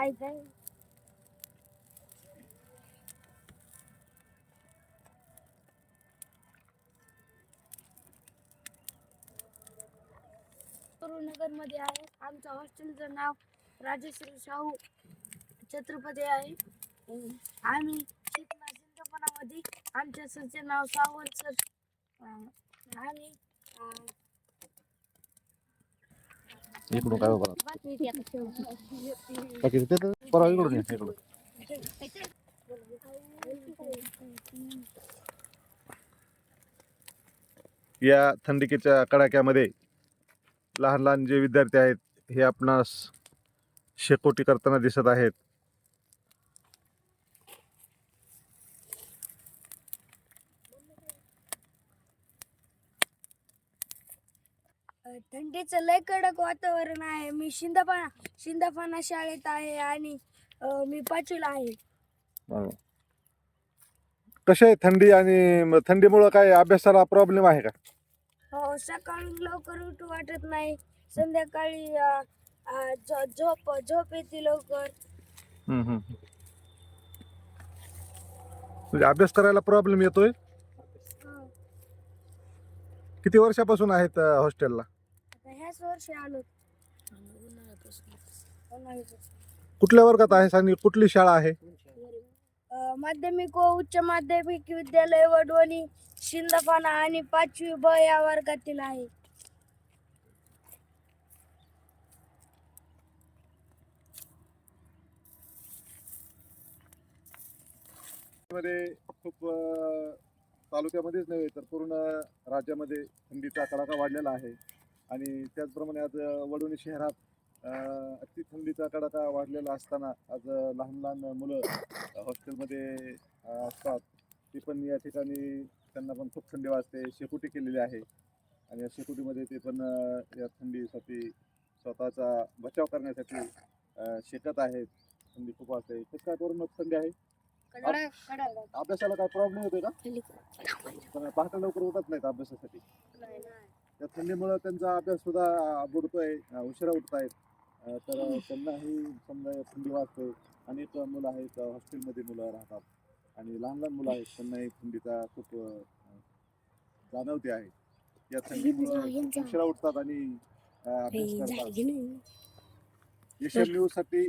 पाहिजे नगरमध्ये आहे. आमच्या हॉस्टेलचं नाव राजेश्री शाहू छत्रपती आहे. आम्ही शिकणार आमच्या सरचे नाव सावंत सर. आणि इकडून काय बघा बाकी ते- तर परवा इकडून ये, इकडून. या थंडीच्या कडाक्यामध्ये लहान लहान जे विद्यार्थी आहेत हे आपणास शेकोटी करताना दिसत आहेत. थंडीचं लय कडक वातावरण आहे. मी शिंदपाना शिंदपाना शाळेत आहे आणि अ, मी पाचवीला आहे. कशी आहे थंडी आणि म- थंडीमुळं काय अभ्यासाला प्रॉब्लेम आहे का? हो सकाळी लवकर उठू वाटत नाही. संध्याकाळी अ, अ, झो- झोप झोप येते लवकर. हम्म, हम्म. म्हणजे अभ्यास करायला प्रॉब्लेम येतोय? हो. किती वर्षापासून आहेत हॉस्टेलला वर्षी आलो. कुठल्या वर्गात आहेस आणि कुठली शाळा आहे? अ, माध्यमिक व उच्च माध्यमिक विद्यालय वडवणी शिंदपाना आणि पाचवी ब या वर्गातील आहे. मध्ये खूप अं, तालुक्यामध्येच नव्हे तर पूर्ण राज्यामध्ये थंडीचा कडाका वाढलेला आहे. आणि त्याचप्रमाणे आज वडवणी शहरात अति थंडीचा कडाका वाढलेला असताना आज लहान लहान मुलं हॉस्टेलमध्ये असतात. ती पण या ठिकाणी त्यांना पण खूप थंडी वाजते. शेकोटी केलेली आहे. आणि या शेकोटीमध्ये ते पण या थंडीसाठी स्वतःचा बचाव करण्यासाठी शेकत आहेत. थंडी खूप वाजते. कसं काय करून थंडी आहे? अभ्यासाला काय प्रॉब्लेम होतोय का? पहाटे लवकर उठत नाहीत अभ्यासासाठी. त्या थंडीमुळे त्यांचा अभ्यास सुद्धा बुडतोय उशिरा उठतायत. अं, तर त्यांनाही समजा थंडी वाजते अनेक मुलं आहेत हॉस्टेलमध्ये मुलं राहतात. आणि लहान लहान मुलं आहेत त्यांनाही थंडीचा खूप जाणवते आहे. या थंडीमुळे उशिरा उठतात आणि अभ्यास करतात. एशियन न्यूजसाठी